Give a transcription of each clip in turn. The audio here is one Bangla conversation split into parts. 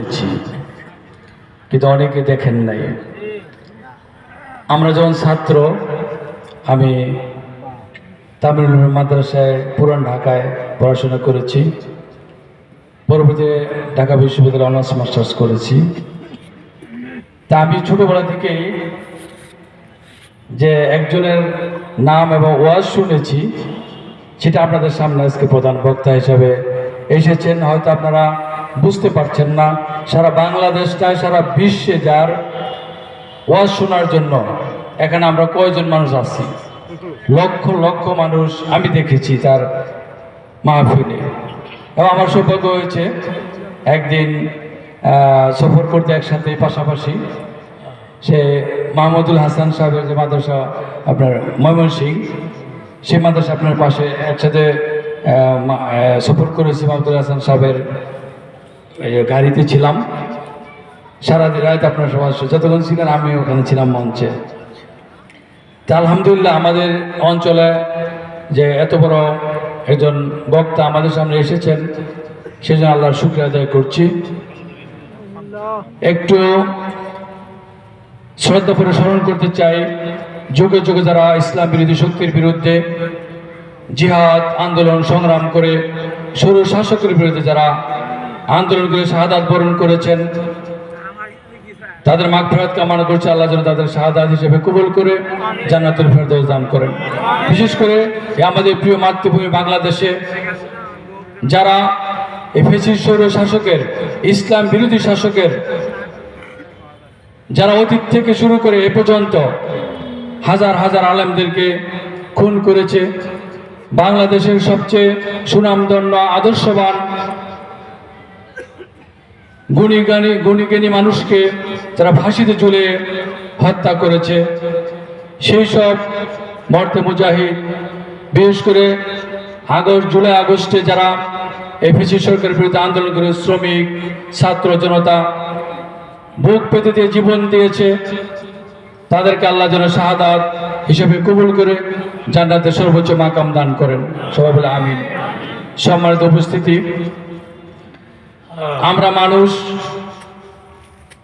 শুনেছি কিন্তু অনেকে দেখেন নাই। আমরা যখন ছাত্র, আমি তামিল মাদ্রাসায় পুরান ঢাকায় পড়াশোনা করেছি। পরবর্তীতে ঢাকা বিশ্ববিদ্যালয়ে অনার্স, মাস্টার্স করেছি। তা আমি ছোটবেলা থেকেই যে একজনের নাম এবং ওয়াজ শুনেছি, সেটা আপনাদের সামনে আজকে প্রধান বক্তা হিসাবে এসেছেন। হয়তো আপনারা বুঝতে পারছেন না, সারা বাংলাদেশটায় সারা বিশ্বে যার ওয়াজ শোনার জন্য। এখানে আমরা কয়জন মানুষ আছি? লক্ষ লক্ষ মানুষ আমি দেখেছি তার মাহফিলে। এবং আমার সৌভাগ্য হয়েছে, একদিন সফর করতে একসাথে পাশাপাশি, সে মাহমুদুল হাসান সাহেবের যে মাদ্রাসা আপনার ময়মনসিং সে মাদ্রাসা আপনার পাশে একসাথে সফর করেছি মাহমুদুল হাসান সাহেবের গাড়িতে ছিলাম, সারাদিন রাত আপনার সমাজ যতক্ষণ ছিলেন আমি ওখানে ছিলাম মঞ্চে। তা আলহামদুলিল্লাহ আমাদের অঞ্চলে যে এত বড় একজন বক্তা আমাদের সামনে এসেছেন, সেজন্য আল্লাহর শুক্রিয়া আদায় করছি। একটু শ্রদ্ধা করে স্মরণ করতে চাই, যুগে যুগে যারা ইসলাম বিরোধী শক্তির বিরুদ্ধে জিহাদ, আন্দোলন সংগ্রাম করে সরু শাসকের বিরুদ্ধে যারা আন্দোলন করে শাহাদাত বরণ করেছেন। তাদের মাগ ফেরত কামনা করছে, আল্লাহ যেন তাদের শাহাদাত হিসেবে কবুল করে জান্নাতুল ফেরদৌস দান করেন। বিশেষ করে আমাদের প্রিয় মাতৃভূমি বাংলাদেশে, যারা এই ফেসিস সৌর শাসকের ইসলাম বিরোধী শাসকের, যারা অতীত থেকে শুরু করে এ পর্যন্ত হাজার হাজার আলেমদেরকে খুন করেছে, বাংলাদেশের সবচেয়ে সুনামধন্য, আদর্শবান গুণীগানী গুণীজ্ঞানী মানুষকে যারা ফাঁসিতে ঝুলে হত্যা করেছে, সেই সব মর্তে মুজাহিদ, বিশেষ করে আগস্ট, জুলাই, আগস্টে যারা এই ফিসি সরকারের বিরুদ্ধে আন্দোলন করে শ্রমিক, ছাত্র জনতা বুক পেতে দিয়ে জীবন দিয়েছে, তাদেরকে আল্লাহ যেন শাহাদাত হিসেবে কবুল করে জান্নাতের সর্বোচ্চ মাকাম দান করেন। সবাই বলে আমিন। সম্মানিত উপস্থিতি আমরা মানুষ,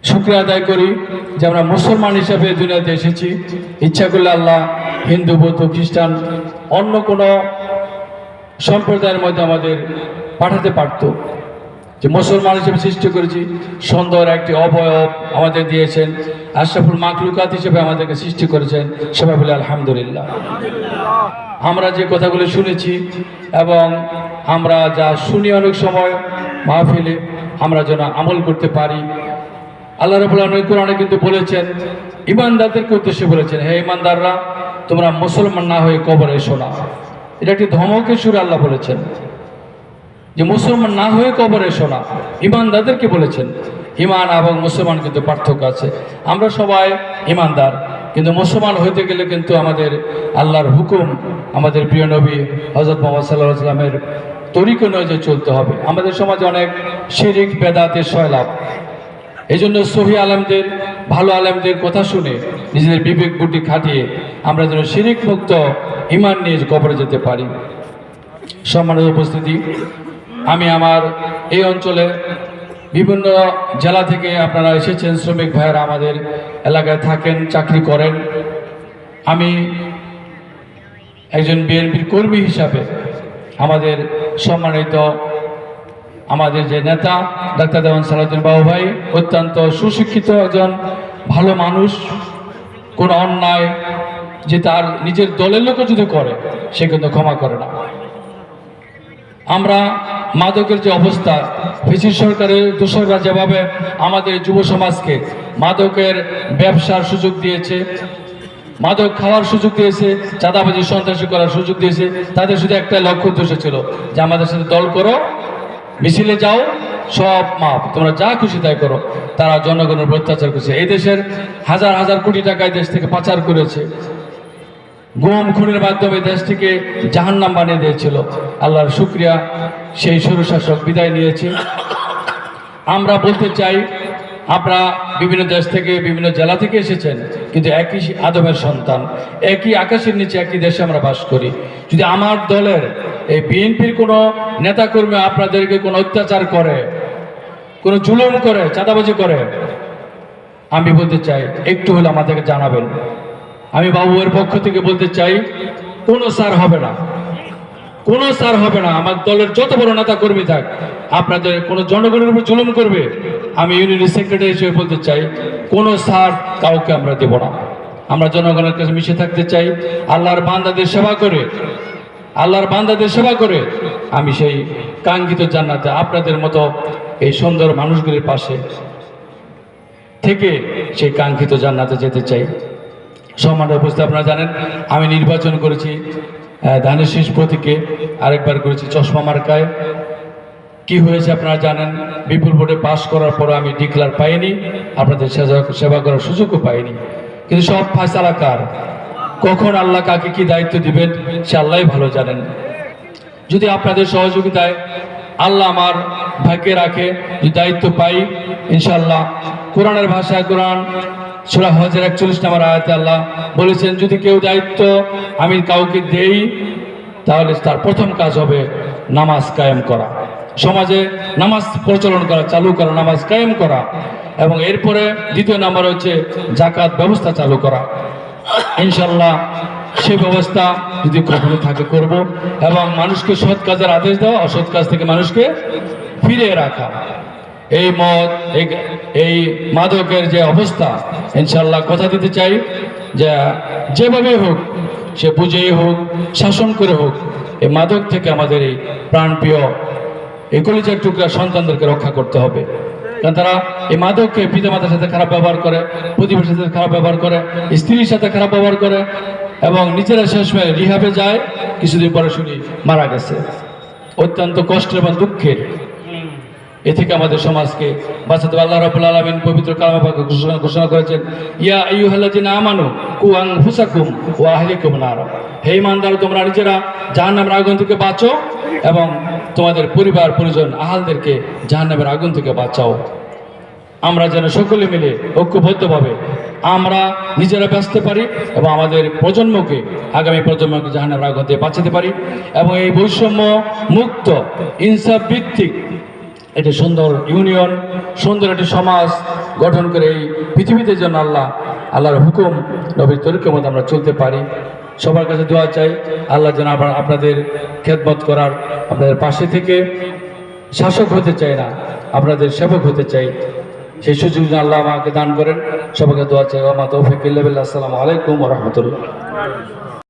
শুক্রিয়া আদায় করি যে আমরা মুসলমান হিসাবে দুনিয়াতে এসেছি। ইচ্ছা করলে আল্লাহ হিন্দু, বৌদ্ধ, খ্রিস্টান অন্য কোনো সম্প্রদায়ের মধ্যে আমাদের পাঠাতে পারত। যে মুসলমান হিসেবে সৃষ্টি করেছি, সুন্দর একটি অবয়ব আমাদের দিয়েছেন। আশরাফুল মাকলুকাত হিসেবে আমাদেরকে সৃষ্টি করেছেন সবাই বলে আলহামদুলিল্লাহ। আমরা যে কথাগুলো শুনেছি এবং আমরা যা শুনি অনেক সময় মাহফিলে, আমরা যেন আমল করতে পারি। আল্লাহ রবুল কোরআনে কিন্তু বলেছেন, ইমানদারদেরকে উদ্দেশ্যে বলেছেন, হে ইমানদাররা, তোমরা মুসলমান না হয়ে কবরে এসো না। এটা একটি ধমকের সুরে আল্লাহ বলেছেন। যে মুসলমান না হয়ে কবরে এসো না ইমানদারদেরকে বলেছেন ইমান এবং মুসলমান কিন্তু পার্থক্য আছে। আমরা সবাই ইমানদার কিন্তু মুসলমান হইতে গেলে কিন্তু আমাদের আল্লাহর হুকুম, আমাদের প্রিয় নবী হজরত মোহাম্মদ সাল্লাহ সাল্লামের তরিক অনুযায়ী চলতে হবে। আমাদের সমাজে অনেক শিরিক, বেদাতের সয়লাভ। এই জন্য সহি আলেমদের, ভালো আলেমদের কথা শুনে নিজেদের বিবেক বুদ্ধি খাটিয়ে আমরা যেন শিরিক মুক্ত ইমান নিয়ে কবরে যেতে পারি। সম্মানিত উপস্থিতি আমি আমার এই অঞ্চলে বিভিন্ন জেলা থেকে আপনারা এসেছেন, শ্রমিক ভাইয়েরা আমাদের এলাকায় থাকেন, চাকরি করেন। আমি একজন বিএনপির কর্মী হিসাবে আমাদের সম্মানিত আমাদের যে নেতা, ডাক্তার দেওয়ান সালাউদ্দিন বাবু ভাই, অত্যন্ত সুশিক্ষিত একজন ভালো মানুষ, কোনো অন্যায় যে তার নিজের দলের লোকও যদি করে, সে কিন্তু ক্ষমা করে না। আমরা মাদকের যে অবস্থা, ফিসির সরকারের দোসররা যেভাবে আমাদের যুব সমাজকে মাদকের ব্যবসার সুযোগ দিয়েছে, মাদক খাওয়ার সুযোগ দিয়েছে, চাঁদাবাজি সন্ত্রাসী করার সুযোগ দিয়েছে, তাদের শুধু একটা লক্ষ্য উদ্দেশ্য ছিল যে আমাদের সাথে দল করো, মিছিলে যাও, সব মাপ, তোমরা যা খুশি তাই করো। তারা জনগণের অত্যাচার করছে। এই দেশের হাজার হাজার কোটি টাকা দেশ থেকে পাচার করেছে। গুম খুনের মাধ্যমে দেশটিকে জাহান্নাম বানিয়ে দিয়েছিল। আল্লাহর শুক্রিয়া। সেই স্বরশাসক বিদায় নিয়েছে। আমরা বলতে চাই, আমরা বিভিন্ন দেশ থেকে, বিভিন্ন জেলা থেকে এসেছেন, কিন্তু একই আদমের সন্তান, একই আকাশের নিচে, একই দেশে আমরা বাস করি। যদি আমার দলের এই বিএনপির কোনো নেতাকর্মী আপনাদেরকে কোনো অত্যাচার করে, কোনো জুলুম করে, চাঁদাবাজি করে, আমি বলতে চাই, একটু হলে আমাদেরকে জানাবেন। আমি বাবুয়ের পক্ষ থেকে বলতে চাই, কোনো সার হবে না। কোনো সার হবে না। আমার দলের যত বড় নেতা কর্মী থাক, আপনাদের কোনো জনগণের উপর জুলুম করবে, আমি ইউনিয়ন সেক্রেটারি হিসেবে বলতে চাই, কোনো সার কাউকে আমরা দেব না। আমরা জনগণের কাছে মিশে থাকতে চাই, আল্লাহর বান্দাদের সেবা করে, আল্লাহর বান্দাদের সেবা করে, আমি সেই কাঙ্ক্ষিত জান্নাতে আপনাদের মতো এই সুন্দর মানুষগুলির পাশে থেকে সেই কাঙ্ক্ষিত জান্নাতে যেতে চাই। সম্মান উপস্থিত, আপনারা জানেন, আমি নির্বাচন করেছি ধানের শীষ প্রতীকে আরেকবার করেছি চশমা মার্কায়। কি হয়েছে আপনারা জানেন, বিপুল ভোটে পাশ করার পর আমি ডিক্লার পাইনি, আপনাদের সেবা- করার সুযোগও পাইনি। কিন্তু সব ফায়সালা কার? কখন আল্লাহ কাকে কি দায়িত্ব দিবেন, সে আল্লাহই ভালো জানেন। যদি আপনাদের সহযোগিতায় আল্লাহ আমার ভাগ্যে রাখে, যদি দায়িত্ব পাই ইনশাল্লাহ কোরআনের ভাষায় কোরআন সুরা হজের একচল্লিশ নম্বর আয়াতে আল্লাহ বলেছেন, যদি কেউ দায়িত্ব আমি কাউকে দেই, তাহলে তার প্রথম কাজ হবে নামাজ কায়েম করা। সমাজে নামাজ প্রচলন করা, চালু করা, নামাজ কায়েম করা। এবং এরপরে দ্বিতীয় নাম্বার হচ্ছে জাকাত ব্যবস্থা চালু করা। ইনশাল্লাহ সে ব্যবস্থা যদি কখনো থাকে, করব এবং মানুষকে সৎ কাজের আদেশ দেওয়া, অসৎ কাজ থেকে মানুষকে ফিরিয়ে রাখা। এই মদ এই- মাদকের যে অবস্থা ইনশাল্লাহ কথা দিতে চাই যে যেভাবে হোক, সে বুঝেই হোক, শাসন করে হোক, এই মাদক থেকে আমাদের এই প্রাণপ্রিয় এই কলিজার টুকরা সন্তানদেরকে রক্ষা করতে হবে। কারণ তারা এই মাদককে পিতামাতার সাথে খারাপ ব্যবহার করে, প্রতিবেশীর সাথে খারাপ ব্যবহার করে, স্ত্রীর সাথে খারাপ ব্যবহার করে এবং নিজেরা শেষ হয়ে রিহাবে যায়, কিছুদিন পরে শুনি মারা গেছে। অত্যন্ত কষ্টের এবং দুঃখের এ থেকে আমাদের সমাজকে বাঁচাতে। আল্লাহ রাব্বুল আলামিন পবিত্র কালামে পাকে ঘোষণা ঘোষণা করেছেন, ইয়া আইয়ুহাল্লাযিনা আমানু কু আনফুসাকুম ওয়া আহলিকুম নার হে ইমানদার তোমরা নিজেরা জাহান্নামের আগুন থেকে বাঁচো এবং তোমাদের পরিবার, পরিজন, আহালদেরকে জাহান্নামের আগুন থেকে বাঁচাও আমরা যেন সকলে মিলে ঐক্যবদ্ধভাবে আমরা নিজেরা বাঁচতে পারি এবং আমাদের প্রজন্মকে, আগামী প্রজন্মকে জাহান্নামের আগুন থেকে বাঁচাতে পারি এবং এই বৈষম্য মুক্ত ইনসাফ ভিত্তিক একটি সুন্দর ইউনিয়ন সুন্দর একটি সমাজ গঠন করে এই পৃথিবীতে যেন আল্লাহ, আল্লাহর হুকুম, নবীর তরিকের মতো আমরা চলতে পারি। সবার কাছে দোয়া চাই, আল্লাহ যেন আবার আপনাদের খেদমত করার আপনাদের পাশে থেকে শাসক হতে চাই না, আপনাদের সেবক হতে চাই। সেই সুযোগ আল্লাহ আমাকে দান করেন। সবাইকে দোয়া চাই। ওমা তৌফিক আসসালামু আলাইকুম রহমতুল্লাহ।